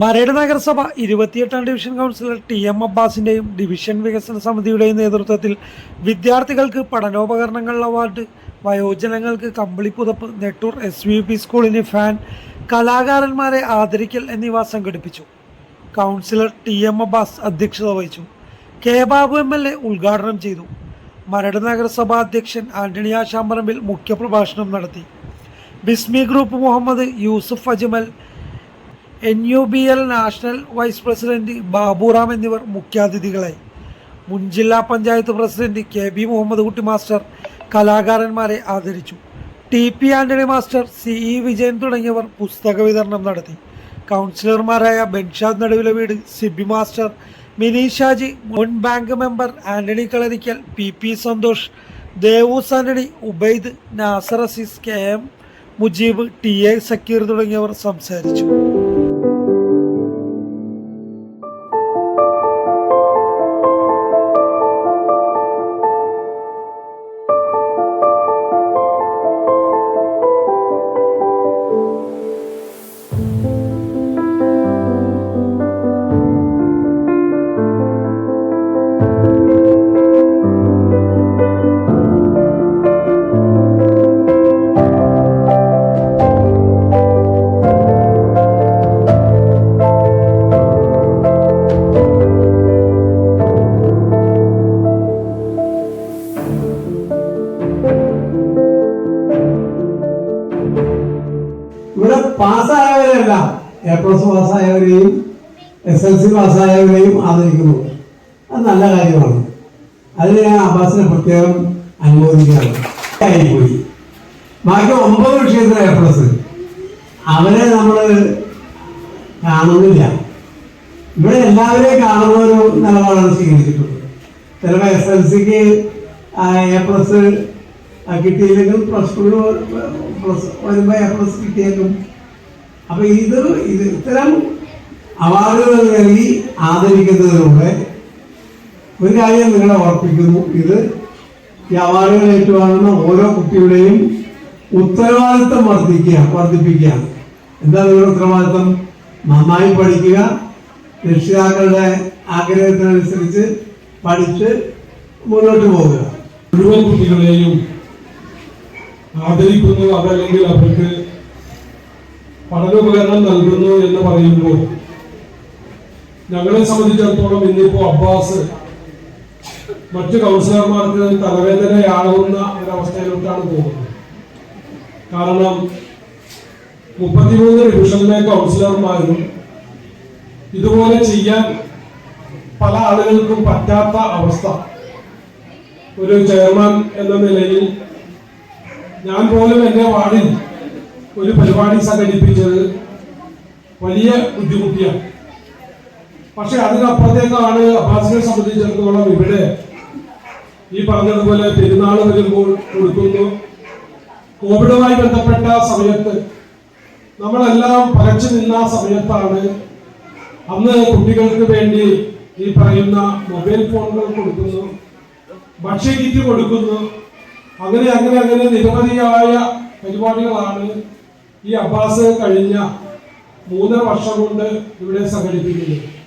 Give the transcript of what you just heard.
മരട് നഗരസഭ ഇരുപത്തിയെട്ടാം division councillor T M അബ്ബാസിന്റെയും ഡിവിഷൻ വികസന സമിതിയുടെയും നേതൃത്വത്തിൽ വിദ്യാർത്ഥികൾക്ക് പഠനോപകരണങ്ങൾ അവാർഡ് വയോജനങ്ങൾക്ക് കമ്പിളിപ്പുതപ്പ് നെട്ടൂർ എസ് വി പി സ്കൂളിന് ഫാൻ കലാകാരന്മാരെ ആദരിക്കൽ എന്നിവ സംഘടിപ്പിച്ചു. കൗൺസിലർ ടി എം അബ്ബാസ് അധ്യക്ഷത വഹിച്ചു. K Babu M L A ഉദ്ഘാടനം ചെയ്തു. മരട് നഗരസഭാ അധ്യക്ഷൻ ആന്റണി ആശാമ്പറമ്പിൽ മുഖ്യപ്രഭാഷണം നടത്തി. Bismi group Muhammad Yusuf Ajmal N U B L national vice president Baburam എന്നിവർ മുഖ്യാതിഥികളായി. മുൻ ജില്ലാ panchayat president K B Muhammad Kutty master കലാകാരന്മാരെ ആദരിച്ചു. T P Antony master C E Vijayan തുടങ്ങിയവർ പുസ്തക വിതരണം നടത്തി. കൗൺസിലർമാരായ ബെൻഷാദ് നടുവിലെ വീട് സിബി മാസ്റ്റർ മിനി ഷാജി മുൻ bank member Antony Kalarikkal P P Santhosh Devoos Antony Ubaid Nasar Azeez K M Mujeeb T A Sakkir തുടങ്ങിയവർ സംസാരിച്ചു. പാസ്സായവരല്ല. എ പ്ലസ് പാസ്സായവരെയും എസ് എൽ സി പാസ്സായവരെയും ആദരിക്കുന്നു. അത് നല്ല കാര്യമാണ്. അതിന് ഞാൻ അബ്ബാസിനെ പ്രത്യേകം അനുമോദിക്കുകയാണ്. ആയിപ്പോയി. ബാക്കി ഒമ്പത് വിഷയത്തിൽ എ പ്ലസ് അവരെ നമ്മൾ കാണുന്നില്ല. ഇവിടെ എല്ലാവരെയും കാണുന്ന ഒരു നിലപാടാണ് സ്വീകരിച്ചിട്ടുള്ളത്. ചിലപ്പോൾ എസ് എൽ സിക്ക് എ പ്ലസ് കിട്ടിയില്ലെങ്കിൽ പ്ലസ് ടു പ്ലസ് വരുമ്പോൾ എ പ്ലസ് കിട്ടിയേക്കും. അപ്പൊ ഇത് ഇത് ഇത്തരം അവാർഡുകൾ നൽകി ആദരിക്കുന്നതിലൂടെ ഒരു കാര്യം നിങ്ങളെ ഓർപ്പിക്കുന്നു. ഇത് ഈ അവാർഡുകൾ ഏറ്റുവാങ്ങുന്ന ഓരോ കുട്ടിയുടെയും ഉത്തരവാദിത്വം വർദ്ധിക്കുക വർദ്ധിപ്പിക്കുക. എന്താ നിങ്ങളുടെ ഉത്തരവാദിത്വം? നന്നായി പഠിക്കുക രക്ഷിതാക്കളുടെ ആഗ്രഹത്തിനനുസരിച്ച് പഠിച്ച് മുന്നോട്ട് പോകുക. മുഴുവൻ കുട്ടികളെയും ആദരിക്കുന്നു അതല്ലെങ്കിൽ അവർക്ക് പഠനോപകരണം നൽകുന്നു എന്ന് പറയുമ്പോൾ ഞങ്ങളെ സംബന്ധിച്ചിടത്തോളം ഇന്നിപ്പോ അബ്ബാസ് മറ്റു കൗൺസിലർമാർക്ക് തലവേദനയാകുന്ന ഒരവസ്ഥയിലോട്ടാണ് പോകുന്നത്. കാരണം മുപ്പത്തിമൂന്ന് ഡിവിഷനിലെ കൗൺസിലർമാരും ഇതുപോലെ ചെയ്യാൻ പല ആളുകൾക്കും പറ്റാത്ത അവസ്ഥ. ഒരു ചെയർമാൻ എന്ന നിലയിൽ ഞാൻ പോലും എന്റെ വാർഡിൽ ഒരു പരിപാടി സംഘടിപ്പിച്ചത് വലിയ ബുദ്ധിമുട്ടിയാണ്. പക്ഷെ അതിനപ്പുറത്തേക്കാണ് അബ്ബാസിനെ സംബന്ധിച്ചിടത്തോളം ഇവിടെ ഈ പറഞ്ഞതുപോലെ പെരുന്നാൾ വരുമ്പോൾ കൊടുക്കുന്നു. കോവിഡുമായി ബന്ധപ്പെട്ട സമയത്ത് നമ്മളെല്ലാം പകച്ചു നിന്ന സമയത്താണ് അന്ന് കുട്ടികൾക്ക് വേണ്ടി ഈ പറയുന്ന മൊബൈൽ ഫോണുകൾ കൊടുക്കുന്നു ഭക്ഷ്യകിറ്റ് കൊടുക്കുന്നു. അങ്ങനെ അങ്ങനെ അങ്ങനെ നിരവധിയായ പരിപാടികളാണ് ഈ അബ്ബാസ് കഴിഞ്ഞ മൂന്നര വർഷം കൊണ്ട് ഇവിടെ സംഘടിപ്പിക്കുന്നത്